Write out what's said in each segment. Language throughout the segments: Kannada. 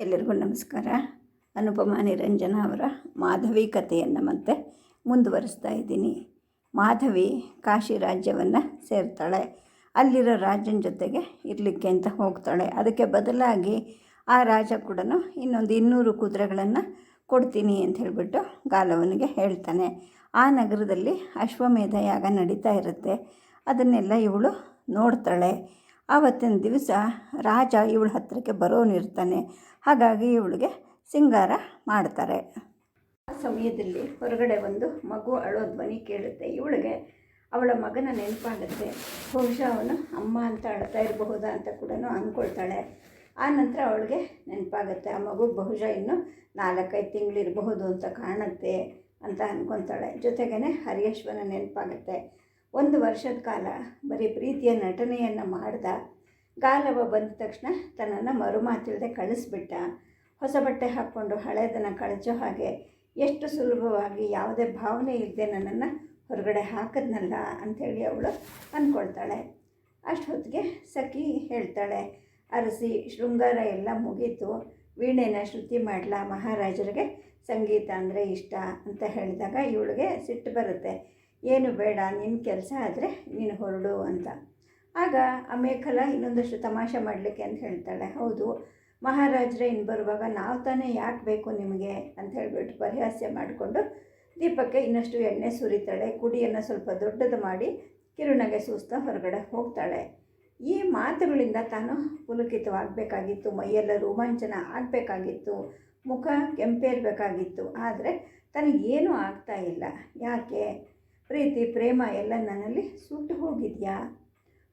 ಎಲ್ಲರಿಗೂ ನಮಸ್ಕಾರ. ಅನುಪಮ ನಿರಂಜನ ಅವರ ಮಾಧವಿ ಕಥೆಯನ್ನು ಮತ್ತೆ ಮುಂದುವರಿಸ್ತಾ ಇದ್ದೀನಿ. ಮಾಧವಿ ಕಾಶಿ ರಾಜ್ಯವನ್ನು ಸೇರ್ತಾಳೆ. ಅಲ್ಲಿರೋ ರಾಜನ ಜೊತೆಗೆ ಇರಲಿಕ್ಕೆ ಅಂತ ಹೋಗ್ತಾಳೆ. ಅದಕ್ಕೆ ಬದಲಾಗಿ ಆ ರಾಜ ಕೂಡ ಇನ್ನೊಂದು ಇನ್ನೂರು ಕುದುರೆಗಳನ್ನು ಕೊಡ್ತೀನಿ ಅಂತ ಹೇಳಿಬಿಟ್ಟು ಗಾಲವನಿಗೆ ಹೇಳ್ತಾನೆ. ಆ ನಗರದಲ್ಲಿ ಅಶ್ವಮೇಧ ಯಾಗ ನಡೀತಾ ಇರುತ್ತೆ. ಅದನ್ನೆಲ್ಲ ಇವಳು ನೋಡ್ತಾಳೆ. ಆವತ್ತಿನ ದಿವಸ ರಾಜ ಇವಳ ಹತ್ತಿರಕ್ಕೆ ಬರೋನಿರ್ತಾನೆ ಹಾಗಾಗಿ ಇವಳಿಗೆ ಸಿಂಗಾರ ಮಾಡ್ತಾರೆ. ಆ ಸಮಯದಲ್ಲಿ ಹೊರಗಡೆ ಒಂದು ಮಗು ಅಳೋ ಧ್ವನಿ ಕೇಳುತ್ತೆ. ಇವಳಿಗೆ ಅವಳ ಮಗನ ನೆನಪಾಗುತ್ತೆ. ಬಹುಶಃ ಅವನು ಅಮ್ಮ ಅಂತ ಅಳ್ತಾ ಇರಬಹುದಾ ಅಂತ ಕೂಡ ಅಂದ್ಕೊಳ್ತಾಳೆ. ಆ ನಂತರ ಅವಳಿಗೆ ನೆನಪಾಗುತ್ತೆ. ಆ ಮಗು ಬಹುಶಃ ಇನ್ನು ನಾಲ್ಕೈದು ತಿಂಗಳಿರಬಹುದು ಅಂತ ಕಾಣುತ್ತೆ ಅಂತ ಅಂದ್ಕೊತಾಳೆ ಜೊತೆಗೇ ಹರಿಯಶ್ವನ ನೆನಪಾಗುತ್ತೆ. ಒಂದು ವರ್ಷದ ಕಾಲ ಬರೀ ಪ್ರೀತಿಯ ನಟನೆಯನ್ನು ಮಾಡ್ದ. ಗಾಲವ ಬಂದ ತಕ್ಷಣ ತನ್ನನ್ನು ಮರುಮಾತಿಲ್ಲದೆ ಕಳಿಸ್ಬಿಟ್ಟ. ಹೊಸ ಬಟ್ಟೆ ಹಾಕ್ಕೊಂಡು ಹಳೆಯದನ್ನು ಕಳಚೋ ಹಾಗೆ ಎಷ್ಟು ಸುಲಭವಾಗಿ ಯಾವುದೇ ಭಾವನೆ ಇಲ್ಲದೆ ನನ್ನನ್ನು ಹೊರಗಡೆ ಹಾಕದ್ನಲ್ಲ ಅಂಥೇಳಿ ಅವಳು ಅಂದ್ಕೊಳ್ತಾಳೆ ಅಷ್ಟು ಹೊತ್ತಿಗೆ ಸಖಿ ಹೇಳ್ತಾಳೆ, ಅರಸಿ, ಶೃಂಗಾರ ಎಲ್ಲ ಮುಗೀತು. ವೀಣೆನ ಶ್ರುತಿ ಮಾಡಲ? ಮಹಾರಾಜರಿಗೆ ಸಂಗೀತ ಅಂದರೆ ಇಷ್ಟ ಅಂತ ಹೇಳಿದಾಗ ಇವಳಿಗೆ ಸಿಟ್ಟು ಬರುತ್ತೆ. ಏನು ಬೇಡ ನಿನ್ನ ಕೆಲಸ ಆದರೆ ನೀನು ಹೊರಡು ಅಂತ. ಆಗ ಆ ಮೇಖಲ ಇನ್ನೊಂದಷ್ಟು ತಮಾಷೆ ಮಾಡಲಿಕ್ಕೆ ಅಂತ ಹೇಳ್ತಾಳೆ. ಹೌದು, ಮಹಾರಾಜರೇ ಇನ್ನು ಬರುವಾಗ ನಾವು ತಾನೇ ಯಾಕೆ ಬೇಕು ನಿಮಗೆ ಅಂತ ಹೇಳಿಬಿಟ್ಟು ಪರಿಹಾಸ್ಯ ಮಾಡಿಕೊಂಡು ದೀಪಕ್ಕೆ ಇನ್ನಷ್ಟು ಎಣ್ಣೆ ಸುರಿತಾಳೆ. ಕುಡಿಯನ್ನು ಸ್ವಲ್ಪ ದೊಡ್ಡದು ಮಾಡಿ ಕಿರುಣಗೆ ಸೂಸ್ತಾ ಹೊರಗಡೆ ಹೋಗ್ತಾಳೆ. ಈ ಮಾತುಗಳಿಂದ ತಾನು ಪುಲಕಿತವಾಗಬೇಕಾಗಿತ್ತು, ಮೈಯೆಲ್ಲ ರೋಮಾಂಚನ ಆಗಬೇಕಾಗಿತ್ತು, ಮುಖ ಕೆಂಪೇರಬೇಕಾಗಿತ್ತು. ಆದರೆ ತನಗೇನೂ ಆಗ್ತಾ ಇಲ್ಲ. ಯಾಕೆ? ಪ್ರೀತಿ, ಪ್ರೇಮ ಎಲ್ಲ ನನ್ನಲ್ಲಿ ಸುಟ್ಟು ಹೋಗಿದೆಯಾ?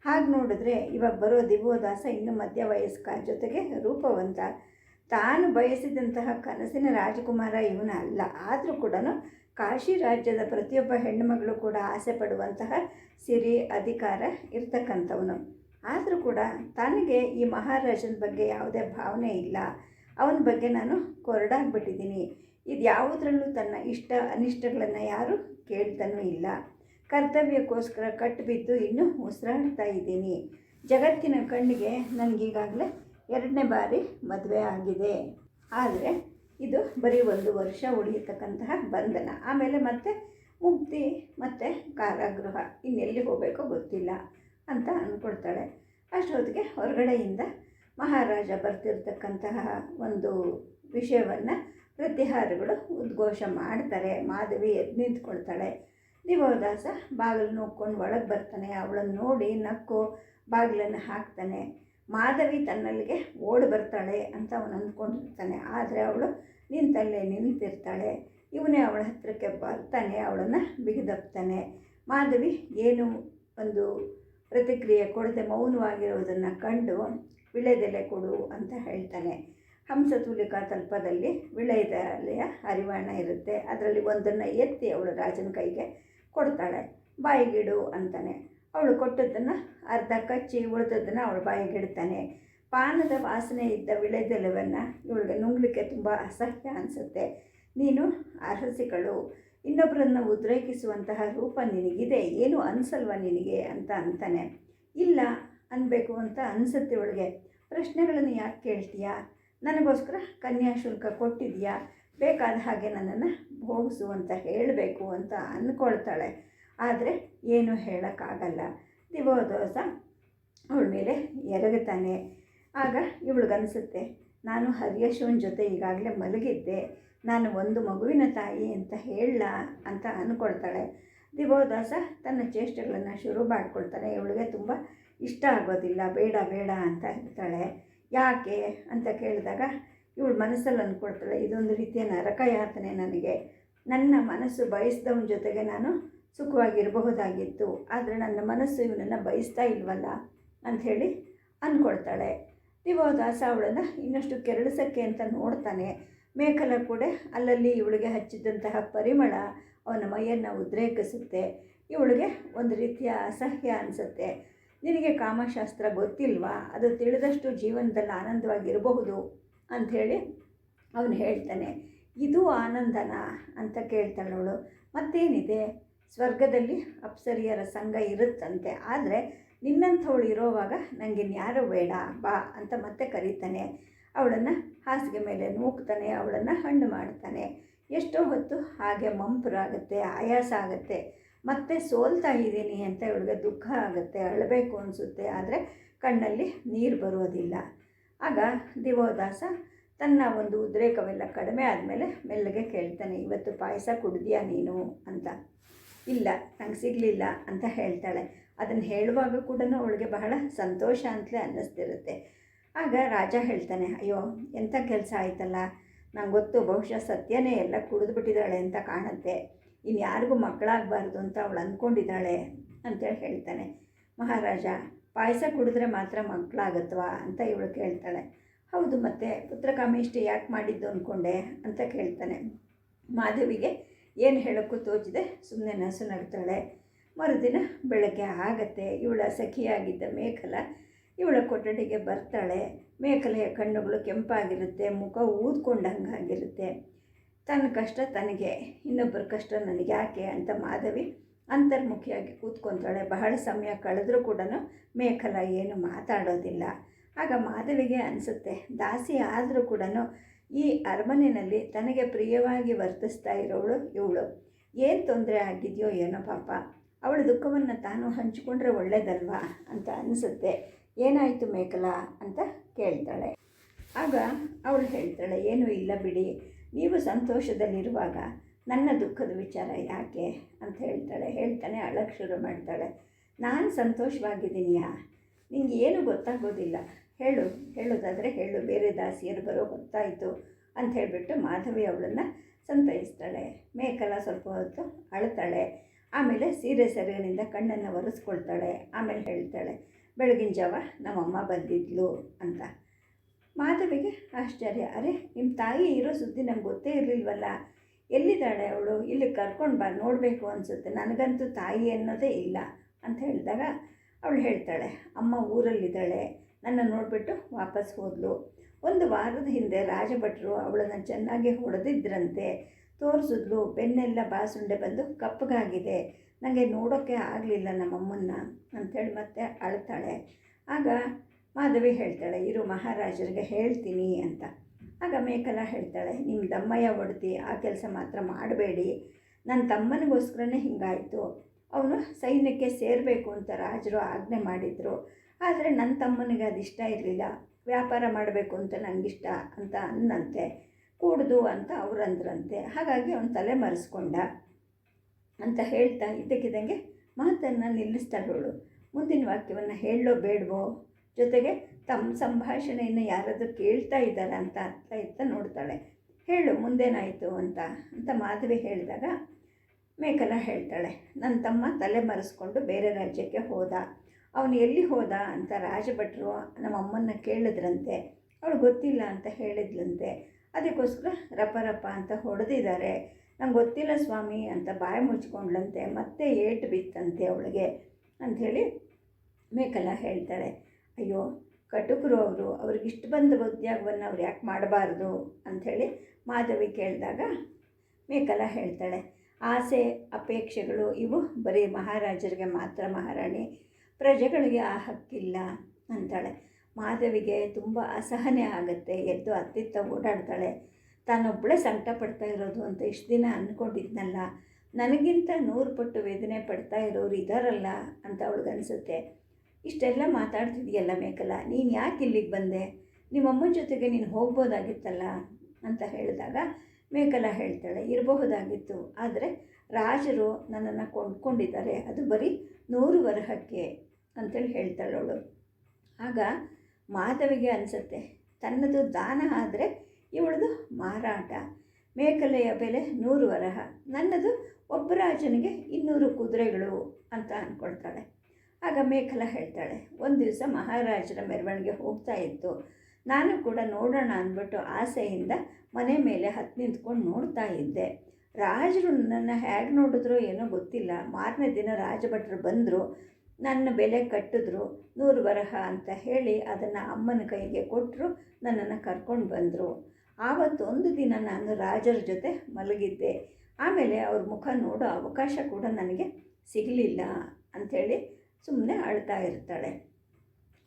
ಹಾಗೆ ನೋಡಿದ್ರೆ ಇವಾಗ ಬರೋ ದಿವೋದಾಸ ಇನ್ನು ಮಧ್ಯ ವಯಸ್ಕ ಜೊತೆಗೆ ರೂಪವಂತ. ತಾನು ಬಯಸಿದಂತಹ ಕನಸಿನ ರಾಜಕುಮಾರ ಇವನ ಅಲ್ಲ. ಆದರೂ ಕೂಡ ಕಾಶಿ ರಾಜ್ಯದ ಪ್ರತಿಯೊಬ್ಬ ಹೆಣ್ಣುಮಗಳು ಕೂಡ ಆಸೆ ಪಡುವಂತಹ ಸಿರಿ, ಅಧಿಕಾರ ಇರ್ತಕ್ಕಂಥವನು. ಆದರೂ ಕೂಡ ತನಗೆ ಈ ಮಹಾರಾಜನ ಬಗ್ಗೆ ಯಾವುದೇ ಭಾವನೆ ಇಲ್ಲ. ಅವನ ಬಗ್ಗೆ ನಾನು ಕೊರಡಾಗ್ಬಿಟ್ಟಿದ್ದೀನಿ. ಇದು ಯಾವುದರಲ್ಲೂ ತನ್ನ ಇಷ್ಟ ಅನಿಷ್ಟಗಳನ್ನು ಯಾರು ಕೇಳ್ತಾನೂ ಇಲ್ಲ. ಕರ್ತವ್ಯಕ್ಕೋಸ್ಕರ ಕಟ್ಟಿಬಿದ್ದು ಇನ್ನೂ ಉಸಿರಾಡ್ತಾ ಇದ್ದೀನಿ. ಜಗತ್ತಿನ ಕಣ್ಣಿಗೆ ನನಗೀಗಾಗಲೇ ಎರಡನೇ ಬಾರಿ ಮದುವೆ ಆಗಿದೆ. ಆದರೆ ಇದು ಬರೀ ಒಂದು ವರ್ಷ ಉಳಿಯತಕ್ಕಂತಹ ಬಂಧನ. ಆಮೇಲೆ ಮತ್ತೆ ಮುಕ್ತಿ, ಮತ್ತು ಕಾರಾಗೃಹ. ಇನ್ನೆಲ್ಲಿ ಹೋಗಬೇಕೋ ಗೊತ್ತಿಲ್ಲ ಅಂತ ಅಂದ್ಕೊಳ್ತಾಳೆ ಅಷ್ಟೊತ್ತಿಗೆ ಹೊರಗಡೆಯಿಂದ ಮಹಾರಾಜ ಬರ್ತಿರ್ತಕ್ಕಂತಹ ಒಂದು ವಿಷಯವನ್ನು ಪ್ರತಿಹಾರಗಳು ಉದ್ಘೋಷ ಮಾಡ್ತಾರೆ, ಮಾಧವಿ ಎದ್ದು ನಿಂತ್ಕೊಳ್ತಾಳೆ. ದಿವೋದಾಸ ಬಾಗಿಲು ನೋಡ್ಕೊಂಡು ಒಳಗೆ ಬರ್ತಾನೆ ಅವಳನ್ನು ನೋಡಿ ನಕ್ಕು ಬಾಗಿಲನ್ನು ಹಾಕ್ತಾನೆ. ಮಾಧವಿ ತನ್ನಲ್ಲಿಗೆ ಓಡಿ ಬರ್ತಾಳೆ ಅಂತ ಅವನು ಅಂದ್ಕೊಂಡಿರ್ತಾನೆ, ಆದರೆ ಅವಳು ನಿಂತಲ್ಲೇ ನಿಂತಿರ್ತಾಳೆ. ಇವನೇ ಅವಳ ಹತ್ತಿರಕ್ಕೆ ಬರ್ತಾನೆ, ಅವಳನ್ನು ಬಿಗಿದಪ್ತಾನೆ. ಮಾಧವಿ ಏನು ಒಂದು ಪ್ರತಿಕ್ರಿಯೆ ಕೊಡದೆ ಮೌನವಾಗಿರೋದನ್ನು ಕಂಡು ವಿಳೆದೆಲೆ ಕೊಡು ಅಂತ ಹೇಳ್ತಾನೆ. ಹಂಸತೂಲಿಕಾ ತಲ್ಪದಲ್ಲಿ ವಿಳೆದೆಲೆಯ ಹರಿವಾಣ ಇರುತ್ತೆ. ಅದರಲ್ಲಿ ಒಂದನ್ನು ಎತ್ತಿ ಅವಳು ರಾಜನ ಕೈಗೆ ಕೊಡ್ತಾಳೆ. ಬಾಯಿಗಿಡು ಅಂತಾನೆ. ಅವಳು ಕೊಟ್ಟದ್ದನ್ನು ಅರ್ಧ ಕಚ್ಚಿ ಉಳಿದದ್ದನ್ನು ಅವಳು ಬಾಯಿಗಿಡ್ತಾನೆ. ಪಾನದ ವಾಸನೆ ಇದ್ದ ವಿಳೆದೆಲೆವನ್ನು ಇವಳಿಗೆ ನುಂಗ್ಲಿಕ್ಕೆ ತುಂಬ ಅಸಹ್ಯ ಅನಿಸುತ್ತೆ. ನೀನು ಅರಸಿಗಳು ಇನ್ನೊಬ್ಬರನ್ನು ಉದ್ರೇಕಿಸುವಂತಹ ರೂಪ ನಿನಗಿದೆ. ಏನು ಅನಿಸಲ್ವ ನಿನಗೆ ಅಂತ ಅಂತಾನೆ. ಇಲ್ಲ ಅನ್ನಬೇಕು ಅಂತ ಅನಿಸುತ್ತೆ ಇವಳಿಗೆ ಪ್ರಶ್ನೆಗಳನ್ನು ಯಾಕೆ ಕೇಳ್ತೀಯಾ? ನನಗೋಸ್ಕರ ಕನ್ಯಾಶುಲ್ಕ ಕೊಟ್ಟಿದೆಯಾ? ಬೇಕಾದ ಹಾಗೆ ನನ್ನನ್ನು ಭೋಗಿಸು ಅಂತ ಹೇಳಬೇಕು ಅಂತ ಅಂದ್ಕೊಳ್ತಾಳೆ ಆದರೆ ಏನು ಹೇಳೋಕ್ಕಾಗಲ್ಲ. ದಿವೋದೋಸ ಅವಳ ಮೇಲೆ ಎರಗುತ್ತಾನೆ. ಆಗ ಇವಳಿಗನ್ಸುತ್ತೆ ನಾನು ಹರಿಯಶವನ ಜೊತೆ ಈಗಾಗಲೇ ಮಲಗಿದ್ದೆ. ನಾನು ಒಂದು ಮಗುವಿನ ತಾಯಿ ಅಂತ ಹೇಳಲ್ಲ ಅಂತ ಅಂದ್ಕೊಳ್ತಾಳೆ ದಿವೋದಾಸ ತನ್ನ ಚೇಷ್ಟೆಗಳನ್ನು ಶುರು ಮಾಡ್ಕೊಳ್ತಾನೆ. ಇವಳಿಗೆ ತುಂಬ ಇಷ್ಟ ಆಗೋದಿಲ್ಲ, ಬೇಡ ಬೇಡ ಅಂತ ಇರ್ತಾಳೆ ಯಾಕೆ ಅಂತ ಕೇಳಿದಾಗ, ಇವಳು ಮನಸ್ಸಲ್ಲಿ ಅಂದ್ಕೊಳ್ತಾಳೆ, ಇದೊಂದು ರೀತಿಯ ನರಕ ಯಾತನೆ ನನಗೆ. ನನ್ನ ಮನಸ್ಸು ಬಯಸಿದವನ ಜೊತೆಗೆ ನಾನು ಸುಖವಾಗಿರಬಹುದಾಗಿತ್ತು. ಆದರೆ ನನ್ನ ಮನಸ್ಸು ಇವನನ್ನು ಬಯಸ್ತಾ ಇಲ್ವಲ್ಲ ಅಂಥೇಳಿ ಅಂದ್ಕೊಳ್ತಾಳೆ. ದಿವೋದಾಸ ಅವಳನ್ನು ಇನ್ನಷ್ಟು ಕೆರಳಿಸೋಕ್ಕೆ ಅಂತ ನೋಡ್ತಾನೆ. ಮೇಕಲ ಕೂಡ ಅಲ್ಲಲ್ಲಿ ಇವಳಿಗೆ ಹಚ್ಚಿದಂತಹ ಪರಿಮಳ ಅವನ ಮೈಯನ್ನು ಉದ್ರೇಕಿಸುತ್ತೆ. ಇವಳಿಗೆ ಒಂದು ರೀತಿಯ ಅಸಹ್ಯ ಅನಿಸುತ್ತೆ. ನಿನಗೆ ಕಾಮಶಾಸ್ತ್ರ ಗೊತ್ತಿಲ್ವಾ? ಅದು ತಿಳಿದಷ್ಟು ಜೀವನದಲ್ಲಿ ಆನಂದವಾಗಿರಬಹುದು ಅಂಥೇಳಿ ಅವನು ಹೇಳ್ತಾನೆ. ಇದು ಆನಂದನ ಅಂತ ಕೇಳ್ತಾಳೆ ಅವಳು. ಮತ್ತೇನಿದೆ? ಸ್ವರ್ಗದಲ್ಲಿ ಅಪ್ಸರಿಯರ ಸಂಘ ಇರುತ್ತಂತೆ. ಆದರೆ ನಿನ್ನಂಥವಳು ಇರೋವಾಗ ನನಗೆ ಯಾರು ಬೇಡ, ಬಾ ಅಂತ ಮತ್ತೆ ಕರೀತಾನೆ. ಅವಳನ್ನು ಹಾಸಿಗೆ ಮೇಲೆ ನೂಕ್ತಾನೆ, ಅವಳನ್ನು ಹಣ್ಣು ಮಾಡ್ತಾನೆ. ಎಷ್ಟೋ ಹೊತ್ತು ಹಾಗೆ ಮಂಪರಾಗುತ್ತೆ, ಆಯಾಸ ಆಗುತ್ತೆ. ಮತ್ತೆ ಸೋಲ್ತಾ ಇದ್ದೀನಿ ಅಂತ ಇವಳಿಗೆ ದುಃಖ ಆಗುತ್ತೆ, ಅಳಬೇಕು ಅನಿಸುತ್ತೆ, ಆದರೆ ಕಣ್ಣಲ್ಲಿ ನೀರು ಬರೋದಿಲ್ಲ. ಆಗ ದಿವೋದಾಸ ತನ್ನ ಒಂದು ಉದ್ರೇಕವೆಲ್ಲ ಕಡಿಮೆ ಆದಮೇಲೆ ಮೆಲ್ಲಗೆ ಕೇಳ್ತಾನೆ, ಇವತ್ತು ಪಾಯಸ ಕುಡಿದ್ಯಾ ನೀನು? ಅಂತ. ಇಲ್ಲ, ನಂಗೆ ಸಿಗಲಿಲ್ಲ, ಅಂತ ಹೇಳ್ತಾಳೆ. ಅದನ್ನು ಹೇಳುವಾಗ ಕೂಡ ಅವಳಿಗೆ ಬಹಳ ಸಂತೋಷ ಅಂತಲೇ ಅನ್ನಿಸ್ತಿರುತ್ತೆ. ಆಗ ರಾಜ ಹೇಳ್ತಾನೆ, ಅಯ್ಯೋ ಎಂಥ ಕೆಲಸ ಆಯ್ತಲ್ಲ? ನಂಗೆ ಗೊತ್ತು ಬಹುಶಃ ಸತ್ಯನೇ ಎಲ್ಲ ಕುಡಿದ್ಬಿಟ್ಟಿದ್ದಾಳೆ ಅಂತ ಕಾಣುತ್ತೆ. ಇನ್ನು ಯಾರಿಗೂ ಮಕ್ಕಳಾಗಬಾರ್ದು ಅಂತ ಅವಳು ಅಂದ್ಕೊಂಡಿದ್ದಾಳೆ ಅಂತೇಳಿ ಹೇಳ್ತಾನೆ. ಮಹಾರಾಜ, ಪಾಯಸ ಕುಡಿದ್ರೆ ಮಾತ್ರ ಮಕ್ಕಳಾಗತ್ವಾ ಅಂತ ಇವಳು ಕೇಳ್ತಾಳೆ. ಹೌದು ಮತ್ತೆ ಪುತ್ರಕಾಮೇಷ್ಟಿ ಯಾಕೆ ಮಾಡಿದ್ದು ಅಂದ್ಕೊಂಡೆ ಅಂತ ಕೇಳ್ತಾನೆ. ಮಾಧವಿಗೆ ಏನು ಹೇಳೋಕ್ಕೂ ತೋಚಿದೆ ಸುಮ್ಮನೆ ನಸು ನಡ್ತಾಳೆ ಮರುದಿನ ಬೆಳಗ್ಗೆ ಆಗತ್ತೆ, ಇವಳ ಸಖಿಯಾಗಿದ್ದ ಮೇಕಲ ಇವಳ ಕೊಠಡಿಗೆ ಬರ್ತಾಳೆ. ಮೇಕಲೆಯ ಕಣ್ಣುಗಳು ಕೆಂಪಾಗಿರುತ್ತೆ, ಮುಖ ಊದ್ಕೊಂಡಂಗಾಗಿರುತ್ತೆ. ತನ್ನ ಕಷ್ಟ ತನಗೆ, ಇನ್ನೊಬ್ಬರ ಕಷ್ಟ ನನಗೆ ಯಾಕೆ ಅಂತ ಮಾಧವಿ ಅಂತರ್ಮುಖಿಯಾಗಿ ಕೂತ್ಕೊತಾಳೆ. ಬಹಳ ಸಮಯ ಕಳೆದರೂ ಕೂಡ ಮೇಖಲ ಏನು ಮಾತಾಡೋದಿಲ್ಲ. ಆಗ ಮಾಧವಿಗೆ ಅನಿಸುತ್ತೆ, ದಾಸಿ ಆದರೂ ಕೂಡ ಈ ಅರಮನೆಯಲ್ಲಿ ತನಗೆ ಪ್ರಿಯವಾಗಿ ವರ್ತಿಸ್ತಾ ಇರೋಳು ಇವಳು. ಏನು ತೊಂದರೆ ಆಗಿದೆಯೋ ಏನೋ ಪಾಪ. ಅವಳ ದುಃಖವನ್ನು ತಾನು ಹಂಚಿಕೊಂಡ್ರೆ ಒಳ್ಳೇದಲ್ವಾ? ಅಂತ ಅನಿಸುತ್ತೆ. ಏನಾಯಿತು ಮೇಕಲ ಅಂತ ಕೇಳ್ತಾಳೆ. ಆಗ ಅವಳು ಹೇಳ್ತಾಳೆ, ಏನೂ ಇಲ್ಲ ಬಿಡಿ. ನೀವು ಸಂತೋಷದಲ್ಲಿರುವಾಗ ನನ್ನ ದುಃಖದ ವಿಚಾರ ಯಾಕೆ ಅಂತ ಹೇಳ್ತಾಳೆ. ಹೇಳ್ತಾನೆ ಅಳಕ್ಕೆ ಶುರು ಮಾಡ್ತಾಳೆ. ನಾನು ಸಂತೋಷವಾಗಿದ್ದೀನಿಯಾ? ನಿಂಗೆ ಏನು ಗೊತ್ತಾಗೋದಿಲ್ಲ. ಹೇಳು, ಹೇಳೋದಾದರೆ ಹೇಳು. ಬೇರೆ ದಾಸಿಯರು ಬರೋ ಗೊತ್ತಾಯಿತು ಅಂತ ಹೇಳಿಬಿಟ್ಟು ಮಾಧವಿ ಅವಳನ್ನು ಸಂತೈಸ್ತಾಳೆ. ಮೇಕಲ ಸ್ವಲ್ಪ ಹೊತ್ತು ಅಳ್ತಾಳೆ. ಆಮೇಲೆ ಸೀರೆ ಸೆರಗಿನಿಂದ ಕಣ್ಣನ್ನು ಒರೆಸ್ಕೊಳ್ತಾಳೆ. ಆಮೇಲೆ ಹೇಳ್ತಾಳೆ, ಬೆಳಗಿನ ಜಾವ ನಮ್ಮಮ್ಮ ಬಂದಿದ್ಲು ಅಂತ. ಮಾಧವಿಗೆ ಆಶ್ಚರ್ಯ. ಅರೆ ನಿಮ್ಮ ತಾಯಿ ಇರೋ ಸುದ್ದಿ ನಂಗೆ ಗೊತ್ತೇ ಇರಲಿಲ್ವಲ್ಲ? ಎಲ್ಲಿದ್ದಾಳೆ ಅವಳು? ಇಲ್ಲಿ ಕರ್ಕೊಂಡು ಬಾ, ನೋಡಬೇಕು ಅನಿಸುತ್ತೆ. ನನಗಂತೂ ತಾಯಿ ಅನ್ನೋದೇ ಇಲ್ಲ ಅಂತ ಹೇಳಿದಾಗ ಅವಳು ಹೇಳ್ತಾಳೆ. ಅಮ್ಮ ಊರಲ್ಲಿದ್ದಾಳೆ. ನನ್ನ ನೋಡಿಬಿಟ್ಟು ವಾಪಸ್ ಹೋದಳು ಒಂದು ವಾರದ ಹಿಂದೆ ರಾಜಭಟ್ರು ಅವಳನ್ನು ಚೆನ್ನಾಗಿ ಹೊಡೆದಿದ್ರಂತೆ. ತೋರಿಸಿದ್ಲು, ಬೆನ್ನೆಲ್ಲ ಬಾಸುಂಡೆ ಬಂದು ಕಪ್ಪಗಾಗಿದೆ. ನನಗೆ ನೋಡೋಕ್ಕೆ ಆಗಲಿಲ್ಲ ನಮ್ಮಮ್ಮನ್ನ ಅಂಥೇಳಿ ಮತ್ತೆ ಅಳ್ತಾಳೆ. ಆಗ ಮಾಧವಿ ಹೇಳ್ತಾಳೆ, ಇರು ಮಹಾರಾಜರಿಗೆ ಹೇಳ್ತೀನಿ ಅಂತ. ಆಗ ಮೇಕಲ ಹೇಳ್ತಾಳೆ ನಿಮ್ಮ ದಮ್ಮಯ್ಯ ಹೊಡ್ತಿ ಆ ಕೆಲಸ ಮಾತ್ರ ಮಾಡಬೇಡಿ. ನನ್ನ ತಮ್ಮನಿಗೋಸ್ಕರನೇ ಹಿಂಗಾಯಿತು. ಅವನು ಸೈನ್ಯಕ್ಕೆ ಸೇರಬೇಕು ಅಂತ ರಾಜರು ಆಜ್ಞೆ ಮಾಡಿದರು. ಆದರೆ ನನ್ನ ತಮ್ಮನಿಗೆ ಅದು ಇಷ್ಟ ಇರಲಿಲ್ಲ. ವ್ಯಾಪಾರ ಮಾಡಬೇಕು ಅಂತ ನನಗಿಷ್ಟ ಅಂತ ಅನ್ನಂತೆ. ಕೂಡ್ದು ಅಂತ ಅವರಂದ್ರಂತೆ ಹಾಗಾಗಿ ಅವನು ತಲೆ ಮರೆಸ್ಕೊಂಡ. ಅಂತ ಹೇಳ್ತಾ ಇದ್ದಕ್ಕಿದ್ದಂಗೆ ಮಾತನ್ನು ನಿಲ್ಲಿಸ್ತಾಳವಳು ಮುಂದಿನ ವಾಕ್ಯವನ್ನು ಹೇಳೋ ಬೇಡವೋ? ಜೊತೆಗೆ ತಮ್ಮ ಸಂಭಾಷಣೆಯನ್ನು ಯಾರಾದರೂ ಕೇಳ್ತಾ ಇದ್ದಾರ ಅಂತ ಅರ್ಥ ಇತ್ತ ನೋಡ್ತಾಳೆ. ಹೇಳು, ಮುಂದೇನಾಯಿತು ಅಂತ ಅಂತ ಮಾಧವಿ ಹೇಳಿದಾಗ ಮೇಕಲ ಹೇಳ್ತಾಳೆ. ನನ್ನ ತಮ್ಮ ತಲೆ ಮರೆಸ್ಕೊಂಡು ಬೇರೆ ರಾಜ್ಯಕ್ಕೆ ಹೋದ. ಅವನು ಎಲ್ಲಿ ಹೋದ ಅಂತ ರಾಜಭಟ್ರು ನಮ್ಮ ಅಮ್ಮನ್ನ ಕೇಳಿದ್ರಂತೆ. ಅವಳು ಗೊತ್ತಿಲ್ಲ ಅಂತ ಹೇಳಿದ್ಲಂತೆ. ಅದಕ್ಕೋಸ್ಕರ ರಪ ಅಂತ ಹೊಡೆದಿದ್ದಾರೆ. ನಂಗೆ ಗೊತ್ತಿಲ್ಲ ಸ್ವಾಮಿ ಅಂತ ಬಾಯಿ ಮುಚ್ಕೊಂಡ್ಲಂತೆ. ಮತ್ತೆ ಏಟು ಬಿತ್ತಂತೆ ಅವಳಿಗೆ ಅಂಥೇಳಿ ಮೇಕಲ ಹೇಳ್ತಾಳೆ. ಅಯ್ಯೋ, ಕಟುಕರು ಅವರು, ಅವ್ರಿಗೆ ಇಷ್ಟ ಬಂದ ಉದ್ಯೋಗವನ್ನು ಅವ್ರು ಯಾಕೆ ಮಾಡಬಾರ್ದು ಅಂಥೇಳಿ ಮಾಧವಿ ಕೇಳಿದಾಗ ಮೇಕಲ ಹೇಳ್ತಾಳೆ, ಆಸೆ, ಅಪೇಕ್ಷೆಗಳು ಇವು ಬರೀ ಮಹಾರಾಜರಿಗೆ ಮಾತ್ರ ಮಹಾರಾಣಿ, ಪ್ರಜೆಗಳಿಗೆ ಆ ಹಕ್ಕಿಲ್ಲ, ಅಂತಾಳೆ. ಮಾಧವಿಗೆ ತುಂಬ ಅಸಹನೆ ಆಗುತ್ತೆ, ಎದ್ದು ಅತ್ತಿತ್ತ ಓಡಾಡ್ತಾಳೆ. ತಾನೊಬ್ಬಳೇ ಸಂಕಟ ಪಡ್ತಾ ಇರೋದು ಅಂತ ಇಷ್ಟು ದಿನ ಅಂದ್ಕೊಂಡಿದ್ನಲ್ಲ ನನಗಿಂತ ನೂರು ಪಟ್ಟು ವೇದನೆ ಪಡ್ತಾ ಇರೋರು ಇದ್ದಾರಲ್ಲ ಅಂತ ಅವಳಿಗನ್ಸುತ್ತೆ. ಇಷ್ಟೆಲ್ಲ ಮಾತಾಡ್ತಿದೆಯಲ್ಲ ಮೇಕಲ, ನೀನು ಯಾಕೆ ಇಲ್ಲಿಗೆ ಬಂದೆ? ನಿಮ್ಮಮ್ಮನ ಜೊತೆಗೆ ನೀನು ಹೋಗ್ಬೋದಾಗಿತ್ತಲ್ಲ ಅಂತ ಹೇಳಿದಾಗ ಮೇಕಲ ಹೇಳ್ತಾಳೆ, ಇರಬಹುದಾಗಿತ್ತು. ಆದರೆ ರಾಜರು ನನ್ನನ್ನು ಕೊಂಡ್ಕೊಂಡಿದ್ದಾರೆ, ಅದು ಬರೀ ನೂರು ವರಹಕ್ಕೆ ಅಂತೇಳಿ ಹೇಳ್ತಾಳವಳು ಆಗ ಮಾಧವಿಗೆ ಅನಿಸುತ್ತೆ, ತನ್ನದು ದಾನ ಆದರೆ ಇವಳದು ಮಾರಾಟ. ಮೇಕಲೆಯ ಬೆಲೆ ನೂರು ವರಹ, ನನ್ನದು ಒಬ್ಬ ರಾಜನಿಗೆ ಇನ್ನೂರು ಕುದುರೆಗಳು ಅಂತ ಅಂದ್ಕೊಳ್ತಾಳೆ ಆಗ ಮೇಖಲ ಹೇಳ್ತಾಳೆ, ಒಂದು ದಿವಸ ಮಹಾರಾಜರ ಮೆರವಣಿಗೆ ಹೋಗ್ತಾ ಇತ್ತು. ನಾನು ಕೂಡ ನೋಡೋಣ ಅಂದ್ಬಿಟ್ಟು ಆಸೆಯಿಂದ ಮನೆ ಮೇಲೆ ಹತ್ತು ನಿಂತ್ಕೊಂಡು ನೋಡ್ತಾ ಇದ್ದೆ. ರಾಜರು ನನ್ನನ್ನು ಹೇಗೆ ನೋಡಿದ್ರೋ ಏನೋ ಗೊತ್ತಿಲ್ಲ. ಮಾರನೇ ದಿನ ರಾಜಭಟ್ರು ಬಂದರು, ನನ್ನ ಬೆಲೆ ಕಟ್ಟಿದ್ರು, ನೂರು ವರಹ ಅಂತ ಹೇಳಿ ಅದನ್ನು ಅಮ್ಮನ ಕೈಗೆ ಕೊಟ್ಟರು ನನ್ನನ್ನು ಕರ್ಕೊಂಡು ಬಂದರು. ಆವತ್ತೊಂದು ದಿನ ನಾನು ರಾಜರ ಜೊತೆ ಮಲಗಿದ್ದೆ. ಆಮೇಲೆ ಅವ್ರ ಮುಖ ನೋಡೋ ಅವಕಾಶ ಕೂಡ ನನಗೆ ಸಿಗಲಿಲ್ಲ ಅಂಥೇಳಿ ಸುಮ್ಮನೆ ಅಳ್ತಾ ಇರ್ತಾಳೆ.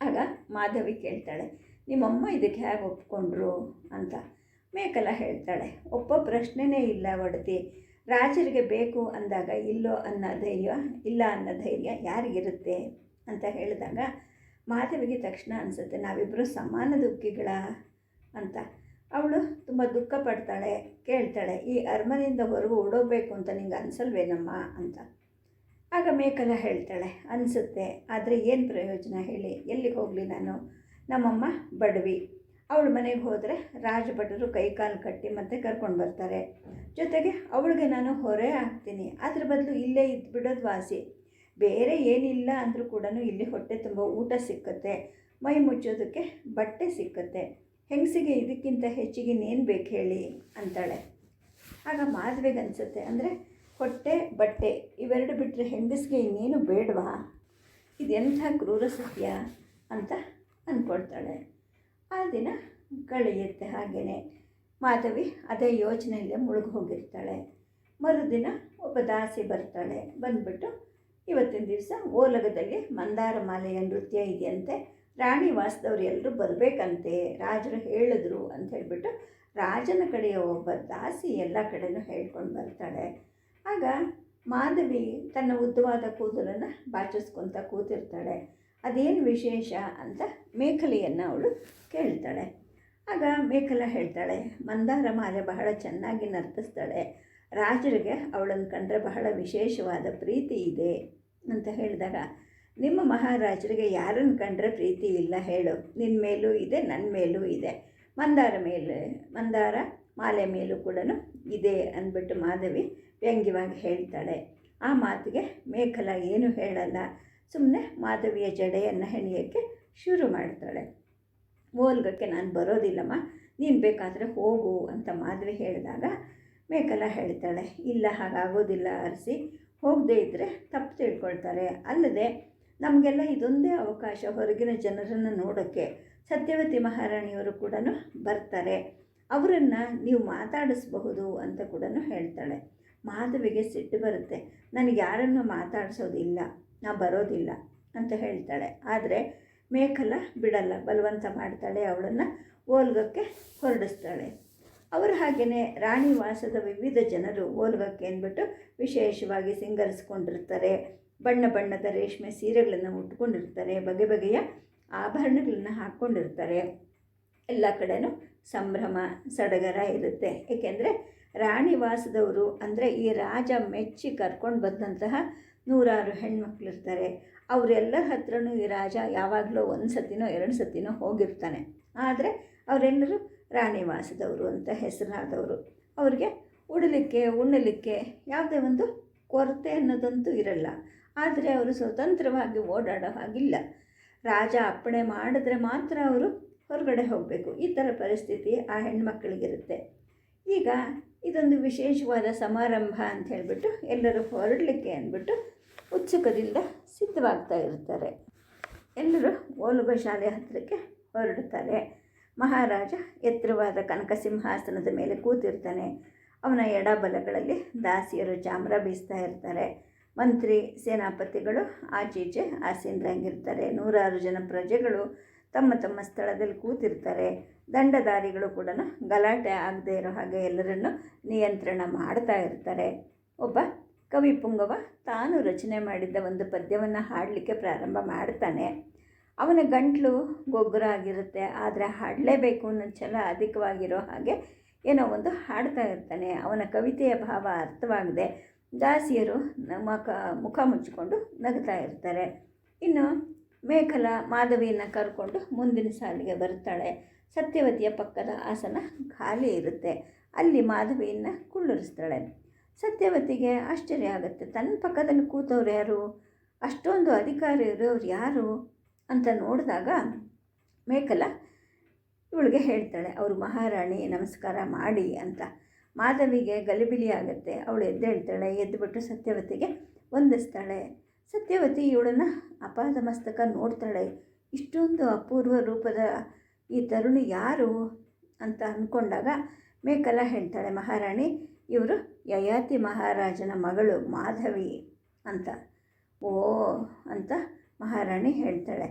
ಆಗ ಮಾಧವಿ ಕೇಳ್ತಾಳೆ, ನಿಮ್ಮಮ್ಮ ಇದಕ್ಕೆ ಹೇಗೆ ಒಪ್ಕೊಂಡ್ರು? ಅಂತ. ಮೇಕಲ ಹೇಳ್ತಾಳೆ ಒಪ್ಪ ಪ್ರಶ್ನೆನೇ ಇಲ್ಲ ಒಡತಿ ರಾಜರಿಗೆ ಬೇಕು ಅಂದಾಗ ಇಲ್ಲೋ ಅನ್ನೋ ಧೈರ್ಯ, ಇಲ್ಲ ಅನ್ನೋ ಧೈರ್ಯ ಯಾರಿಗಿರುತ್ತೆ? ಅಂತ ಹೇಳಿದಾಗ ಮಾಧವಿಗೆ ತಕ್ಷಣ ಅನಿಸುತ್ತೆ ನಾವಿಬ್ಬರು ಸಮಾನ ದುಃಖಿಗಳ? ಅಂತ. ಅವಳು ತುಂಬ ದುಃಖ ಪಡ್ತಾಳೆ ಕೇಳ್ತಾಳೆ, ಈ ಅರಮನೆಯಿಂದ ಹೊರಗೆ ಓಡೋಗ್ಬೇಕು ಅಂತ ನಿಂಗೆ ಅನಿಸಲ್ವೇನಮ್ಮ? ಅಂತ. ಆಗ ಮೇಕಲ ಹೇಳ್ತಾಳೆ, ಅನಿಸುತ್ತೆ, ಆದರೆ ಏನು ಪ್ರಯೋಜನ ಹೇಳಿ, ಎಲ್ಲಿಗೆ ಹೋಗಲಿ ನಾನು? ನಮ್ಮಮ್ಮ ಬಡವಿ, ಅವಳ ಮನೆಗೆ ಹೋದರೆ ರಾಜಭಟರು ಕೈ ಕಾಲು ಕಟ್ಟಿ ಮತ್ತೆ ಕರ್ಕೊಂಡು ಬರ್ತಾರೆ. ಜೊತೆಗೆ ಅವಳಿಗೆ ನಾನು ಹೊರೆ ಹಾಕ್ತೀನಿ, ಅದ್ರ ಬದಲು ಇಲ್ಲೇ ಇದ್ಬಿಡೋದು ವಾಸಿ. ಬೇರೆ ಏನಿಲ್ಲ ಅಂದರೂ ಕೂಡ ಇಲ್ಲಿ ಹೊಟ್ಟೆ ತುಂಬ ಊಟ ಸಿಕ್ಕತ್ತೆ, ಮೈ ಮುಚ್ಚೋದಕ್ಕೆ ಬಟ್ಟೆ ಸಿಕ್ಕತ್ತೆ. ಹೆಂಗಸಿಗೆ ಇದಕ್ಕಿಂತ ಹೆಚ್ಚಿಗೆ ಇನ್ನೇನು ಬೇಕು ಹೇಳಿ? ಅಂತಾಳೆ. ಆಗ ಮಾದುವೆಗೆ ಅನಿಸುತ್ತೆ, ಅಂದರೆ ಹೊಟ್ಟೆ, ಬಟ್ಟೆ ಇವೆರಡು ಬಿಟ್ಟರೆ ಹೆಂಗಸಿಗೆ ಇನ್ನೇನು ಬೇಡವಾ? ಇದೆಂಥ ಕ್ರೂರ ಸತ್ಯ ಅಂತ ಅಂದ್ಕೊಳ್ತಾಳೆ. ಆ ದಿನ ಕಳೆಯುತ್ತೆ ಹಾಗೆಯೇ ಮಾಧವಿ ಅದೇ ಯೋಚನೆಯಲ್ಲೇ ಮುಳುಗಿ ಹೋಗಿರ್ತಾಳೆ. ಮರುದಿನ ಒಬ್ಬ ದಾಸಿ ಬರ್ತಾಳೆ. ಬಂದ್ಬಿಟ್ಟು ಇವತ್ತಿನ ದಿವಸ ಓಲಗದಲ್ಲಿ ಮಂದಾರ ಮಾಲೆಯ ನೃತ್ಯ ಇದೆಯಂತೆ. ರಾಣಿ ವಾಸದವ್ರು ಎಲ್ಲರೂ ಬರಬೇಕಂತೆ. ರಾಜರು ಹೇಳಿದ್ರು ಅಂತ ಹೇಳಿಬಿಟ್ಟು ರಾಜನ ಕಡೆಯ ಒಬ್ಬ ದಾಸಿ ಎಲ್ಲ ಕಡೆಯೂ ಹೇಳ್ಕೊಂಡು ಬರ್ತಾಳೆ. ಆಗ ಮಾಧವಿ ತನ್ನ ಉದ್ದವಾದ ಕೂದಲನ್ನು ಬಾಚಿಸ್ಕೊತ ಕೂತಿರ್ತಾಳೆ. ಅದೇನು ವಿಶೇಷ ಅಂತ ಮೇಖಲೆಯನ್ನು ಅವಳು ಕೇಳ್ತಾಳೆ. ಆಗ ಮೇಖಲ ಹೇಳ್ತಾಳೆ, ಮಂದಾರ ಮಾಲೆ ಬಹಳ ಚೆನ್ನಾಗಿ ನರ್ತಿಸ್ತಾಳೆ. ರಾಜರಿಗೆ ಅವಳನ್ನು ಕಂಡ್ರೆ ಬಹಳ ವಿಶೇಷವಾದ ಪ್ರೀತಿ ಇದೆ ಅಂತ ಹೇಳಿದಾಗ, ನಿಮ್ಮ ಮಹಾರಾಜರಿಗೆ ಯಾರನ್ನು ಕಂಡ್ರೆ ಪ್ರೀತಿ ಇಲ್ಲ ಹೇಳು. ನಿನ್ನ ಮೇಲೂ ಇದೆ ನನ್ನ ಮೇಲೂ ಇದೆ. ಮಂದಾರ ಮೇಲೆ, ಮಂದಾರ ಮಾಲೆ ಮೇಲೂ ಕೂಡ ಇದೆ ಅಂದ್ಬಿಟ್ಟು ಮಾಧವಿ ವ್ಯಂಗ್ಯವಾಗಿ ಹೇಳ್ತಾಳೆ. ಆ ಮಾತಿಗೆ ಮೇಖಲ ಏನು ಹೇಳಲ್ಲ. ಸುಮ್ಮನೆ ಮಾಧವಿಯ ಜಡೆಯನ್ನು ಹೆಣೆಯೋಕ್ಕೆ ಶುರು ಮಾಡ್ತಾಳೆ. ಓಲ್ಗಕ್ಕೆ ನಾನು ಬರೋದಿಲ್ಲಮ್ಮ, ನೀನು ಬೇಕಾದರೆ ಹೋಗು ಅಂತ ಮಾಧವಿ ಹೇಳಿದಾಗ ಮೇಕಲ ಹೇಳ್ತಾಳೆ, ಇಲ್ಲ ಹಾಗಾಗೋದಿಲ್ಲ ಅರಸಿ, ಹೋಗದೇ ಇದ್ದರೆ ತಪ್ಪು ತಿಳ್ಕೊಳ್ತಾರೆ. ಅಲ್ಲದೆ ನಮಗೆಲ್ಲ ಇದೊಂದೇ ಅವಕಾಶ ಹೊರಗಿನ ಜನರನ್ನು ನೋಡೋಕ್ಕೆ ಸತ್ಯವತಿ ಮಹಾರಾಣಿಯವರು ಕೂಡ ಬರ್ತಾರೆ. ಅವರನ್ನು ನೀವು ಮಾತಾಡಿಸ್ಬಹುದು ಅಂತ ಕೂಡ ಹೇಳ್ತಾಳೆ. ಮಾಧವಿಗೆ ಸಿಟ್ಟು ಬರುತ್ತೆ. ನನಗೆ ಯಾರನ್ನು ಮಾತಾಡಿಸೋದಿಲ್ಲ, ನಾ ಬರೋದಿಲ್ಲ ಅಂತ ಹೇಳ್ತಾಳೆ. ಆದರೆ ಮೇಕಲ ಬಿಡಲ್ಲ, ಬಲವಂತ ಮಾಡ್ತಾಳೆ, ಅವಳನ್ನು ಓಲ್ಗಕ್ಕೆ ಹೊರಡಿಸ್ತಾಳೆ. ಅವರು ಹಾಗೆಯೇ ರಾಣಿ ವಾಸದ ವಿವಿಧ ಜನರು ಓಲ್ಗಕ್ಕೆ ಅಂದ್ಬಿಟ್ಟು ವಿಶೇಷವಾಗಿ ಸಿಂಗರಿಸ್ಕೊಂಡಿರ್ತಾರೆ. ಬಣ್ಣ ಬಣ್ಣದ ರೇಷ್ಮೆ ಸೀರೆಗಳನ್ನು ಉಟ್ಕೊಂಡಿರ್ತಾರೆ, ಬಗೆ ಬಗೆಯ ಆಭರಣಗಳನ್ನು ಹಾಕ್ಕೊಂಡಿರ್ತಾರೆ ಎಲ್ಲ ಕಡೆನೂ ಸಂಭ್ರಮ, ಸಡಗರ ಇರುತ್ತೆ. ಏಕೆಂದರೆ ರಾಣಿ ವಾಸದವರು ಅಂದರೆ ಈ ರಾಜ ಮೆಚ್ಚಿ ಕರ್ಕೊಂಡು ಬಂದಂತಹ ನೂರಾರು ಹೆಣ್ಮಕ್ಳಿರ್ತಾರೆ. ಅವರೆಲ್ಲರ ಹತ್ರನೂ ಈ ರಾಜ ಯಾವಾಗಲೂ ಒಂದು ಸತಿನೋ ಎರಡು ಸತಿನೋ ಹೋಗಿರ್ತಾನೆ. ಆದರೆ ಅವರೆಲ್ಲರೂ ರಾಣಿವಾಸದವರು ಅಂತ ಹೆಸರಾದವರು. ಅವ್ರಿಗೆ ಉಡಲಿಕ್ಕೆ, ಉಣ್ಣಲಿಕ್ಕೆ ಯಾವುದೇ ಒಂದು ಕೊರತೆ ಅನ್ನೋದಂತೂ ಇರಲ್ಲ. ಆದರೆ ಅವರು ಸ್ವತಂತ್ರವಾಗಿ ಓಡಾಡೋ ಹಾಗಿಲ್ಲ. ರಾಜ ಅಪ್ಪಣೆ ಮಾಡಿದ್ರೆ ಮಾತ್ರ ಅವರು ಹೊರಗಡೆ ಹೋಗಬೇಕು. ಈ ಥರ ಪರಿಸ್ಥಿತಿ ಆ ಹೆಣ್ಮಕ್ಳಿಗಿರುತ್ತೆ. ಈಗ ಇದೊಂದು ವಿಶೇಷವಾದ ಸಮಾರಂಭ ಅಂತ ಹೇಳಿಬಿಟ್ಟು ಎಲ್ಲರೂ ಹೊರಡಲಿಕ್ಕೆ ಅಂದ್ಬಿಟ್ಟು ಉತ್ಸುಕದಿಂದ ಸಿದ್ಧವಾಗ್ತಾ ಇರ್ತಾರೆ. ಎಲ್ಲರೂ ಓಲುಗ ಶಾಲೆ ಹತ್ತಿರಕ್ಕೆ ಹೊರಡುತ್ತಾರೆ ಮಹಾರಾಜ ಎತ್ತರವಾದ ಕನಕ ಸಿಂಹಾಸನದ ಮೇಲೆ ಕೂತಿರ್ತಾನೆ. ಅವನ ಎಡಬಲಗಳಲ್ಲಿ ದಾಸಿಯರು ಚಾಮ್ರ ಬೀಸ್ತಾ ಇರ್ತಾರೆ. ಮಂತ್ರಿ, ಸೇನಾಪತಿಗಳು, ಆಚೀಚೆ ಆಸೀನರಾಗಿರ್ತಾರೆ ನೂರಾರು ಜನ ಪ್ರಜೆಗಳು ತಮ್ಮ ತಮ್ಮ ಸ್ಥಳದಲ್ಲಿ ಕೂತಿರ್ತಾರೆ. ದಂಡಧಾರಿಗಳು ಕೂಡ ಗಲಾಟೆ ಆಗದೆ ಇರೋ ಹಾಗೆ ಎಲ್ಲರನ್ನು ನಿಯಂತ್ರಣ ಮಾಡ್ತಾ ಇರ್ತಾರೆ. ಒಬ್ಬ ಕವಿ ಪುಂಗವ ತಾನು ರಚನೆ ಮಾಡಿದ್ದ ಒಂದು ಪದ್ಯವನ್ನು ಹಾಡಲಿಕ್ಕೆ ಪ್ರಾರಂಭ ಮಾಡ್ತಾನೆ. ಅವನ ಗಂಟಲು ಗೊಗ್ಗರ ಆಗಿರುತ್ತೆ, ಆದರೆ ಹಾಡಲೇಬೇಕು ಅನ್ನೋ ಛಲ ಅಧಿಕವಾಗಿರೋ ಹಾಗೆ ಏನೋ ಒಂದು ಹಾಡ್ತಾ ಇರ್ತಾನೆ. ಅವನ ಕವಿತೆಯ ಭಾವ ಅರ್ಥವಾಗದೆ ದಾಸಿಯರು ಮುಖ ಮುಖ ಮುಚ್ಚಿಕೊಂಡು ನಗ್ತಾ ಇರ್ತಾರೆ. ಇನ್ನು ಮೇಖಲ ಮಾಧವಿಯನ್ನು ಕರ್ಕೊಂಡು ಮುಂದಿನ ಸಾಲಿಗೆ ಬರ್ತಾಳೆ. ಸತ್ಯವತಿಯ ಪಕ್ಕದ ಆಸನ ಖಾಲಿ ಇರುತ್ತೆ. ಅಲ್ಲಿ ಮಾಧವಿಯನ್ನು ಕುಳ್ಳುರಿಸ್ತಾಳೆ. ಸತ್ಯವತಿಗೆ ಆಶ್ಚರ್ಯ ಆಗುತ್ತೆ. ತನ್ನ ಪಕ್ಕದಲ್ಲಿ ಕೂತವ್ರು ಯಾರು? ಅಷ್ಟೊಂದು ಅಧಿಕಾರ ಇರೋರು ಯಾರು? ಅಂತ ನೋಡಿದಾಗ ಮೇಕಲ ಇವಳಿಗೆ ಹೇಳ್ತಾಳೆ, ಅವರು ಮಹಾರಾಣಿ, ನಮಸ್ಕಾರ ಮಾಡಿ ಅಂತ. ಮಾಧವಿಗೆ ಗಲಿಬಿಲಿ ಆಗುತ್ತೆ. ಅವಳು ಎದ್ದೇಳ್ತಾಳೆ ಎದ್ದುಬಿಟ್ಟು ಸತ್ಯವತಿಗೆ ವಂದಿಸ್ತಾಳೆ. ಸತ್ಯವತಿ ಇವಳನ್ನು ಅಪಾದ ಮಸ್ತಕ ನೋಡ್ತಾಳೆ. ಇಷ್ಟೊಂದು ಅಪೂರ್ವ ರೂಪದ ಈ ತರುಣಿ ಯಾರು ಅಂತ ಅಂದ್ಕೊಂಡಾಗ ಮೇಕಲ ಹೇಳ್ತಾಳೆ, ಮಹಾರಾಣಿ, ಇವರು ಯಯಾತಿ ಮಹಾರಾಜನ ಮಗಳು ಮಾಧವಿ ಅಂತ. ಓ, ಅಂತ ಮಹಾರಾಣಿ ಹೇಳ್ತಾಳೆ.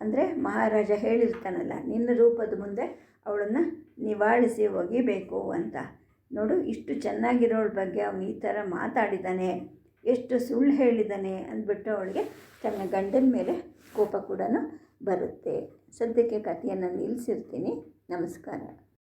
ಅಂದರೆ ಮಹಾರಾಜ ಹೇಳಿರ್ತಾನಲ್ಲ, ನಿನ್ನ ರೂಪದ ಮುಂದೆ ಅವಳನ್ನು ನಿವಾಳಿಸಿ ಒಗಿಬೇಕು ಅಂತ. ನೋಡು, ಇಷ್ಟು ಚೆನ್ನಾಗಿರೋಳ ಬಗ್ಗೆ ಅವನು ಈ ಥರ ಮಾತಾಡಿದ್ದಾನೆ ಎಷ್ಟು ಸುಳ್ಳು ಹೇಳಿದ್ದಾನೆ ಅಂದ್ಬಿಟ್ಟು ಅವಳಿಗೆ ತನ್ನ ಗಂಡನ ಮೇಲೆ ಕೋಪ ಕೂಡ ಬರುತ್ತೆ. ಸದ್ಯಕ್ಕೆ ಕಥೆಯನ್ನು ನಿಲ್ಲಿಸಿರ್ತೀನಿ. ನಮಸ್ಕಾರ.